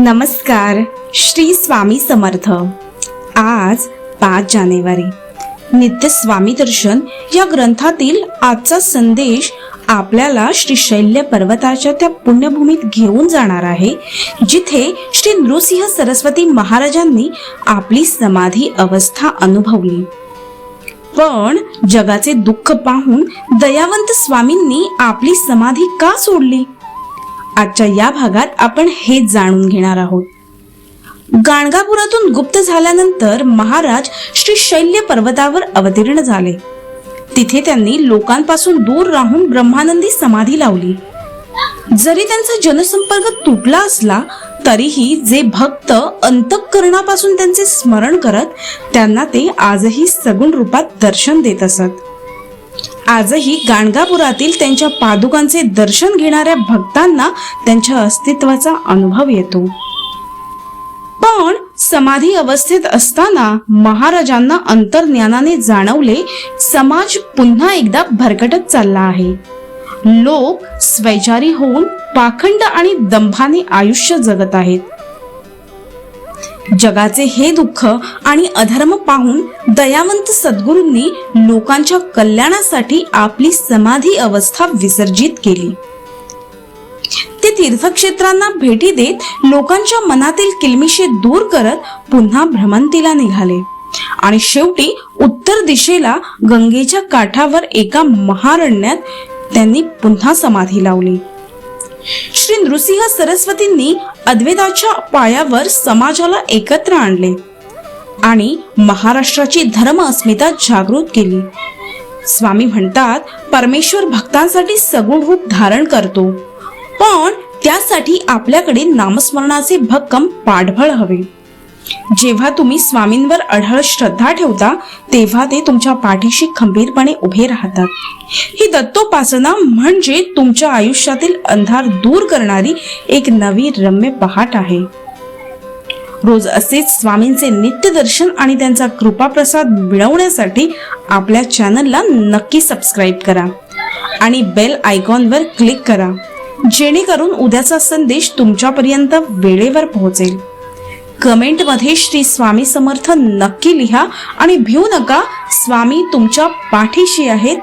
नमस्कार श्री स्वामी समर्थ. आज पाच जानेवारी. नित्य स्वामी दर्शन या ग्रंथातील आजचा संदेश आपल्याला श्री शैल्य पर्वताच्या त्या पुण्यभूमीत घेऊन जाणार आहे जिथे श्री नृसिंह सरस्वती महाराजांनी आपली समाधी अवस्था अनुभवली. पण जगाचे दुःख पाहून दयावंत स्वामींनी आपली समाधी का सोडली? आजच्या या भागात आपण हे जाणून घेणार आहोत. गाणगापुरातून गुप्त झाल्यानंतर महाराज श्री शैल्य पर्वतावर अवतीर्ण झाले. तिथे त्यांनी लोकांपासून दूर राहून ब्रह्मानंदी समाधी लावली. जरी त्यांचा जनसंपर्क तुटला असला तरीही जे भक्त अंतकरणापासून त्यांचे स्मरण करत त्यांना ते आजही सगुण रूपात दर्शन देत असत. आजही गाणगापुरातील त्यांच्या पादुकांचे दर्शन घेणाऱ्या भक्तांना त्यांच्या अस्तित्वाचा अनुभव येतो. पण समाधी अवस्थेत असताना महाराजांना अंतर्ज्ञानाने जाणवले समाज पुन्हा एकदा भरकटत चालला आहे. लोक स्वैचारी होऊन पाखंड आणि दंभाने आयुष्य जगत आहेत. जगाचे हे दुःख आणि अधर्म पाहून दयावंत सद्गुरूंनी लोकांच्या कल्याणासाठी आपली समाधी अवस्था विसर्जित केली. ते तीर्थक्षेत्रांना भेटी देत लोकांच्या मनातील किलमिशे दूर करत पुन्हा भ्रमंतीला निघाले. आणि शेवटी उत्तर दिशेला गंगेच्या काठावर एका महारण्यात त्यांनी पुन्हा समाधी लावली. श्री नृसिंह सरस्वतींनी अद्वैताच्या पायावर समाजाला एकत्र आणले आणि महाराष्ट्राची धर्म अस्मिता जागृत केली. स्वामी म्हणतात परमेश्वर भक्तांसाठी सगुण रूप धारण करतो. पण त्यासाठी आपल्याकडे नामस्मरणाचे भक्कम पाठबळ हवे. जेव्हा तुम्ही स्वामींवर अढळ श्रद्धा ठेवता तेव्हा ते तुमच्या पाठीशी खंबीरपणे उभे राहतात. ही दत्तोपासना म्हणजे तुमच्या आयुष्यातील अंधार दूर करणारी एक नवी रम्य पहाट आहे. रोज असेच स्वामींचे नित्य दर्शन आणि त्यांचा कृपाप्रसाद मिळवण्यासाठी आपल्या चॅनलला नक्की सबस्क्राईब करा आणि बेल आयकॉनवर क्लिक करा जेणेकरून उद्याचा संदेश तुमच्यापर्यंत वेळेवर पोहोचेल. कमेंटमध्ये श्री स्वामी समर्थ नक्की लिहा आणि भिऊ नका. स्वामी तुमच्या पाठीशी आहेत.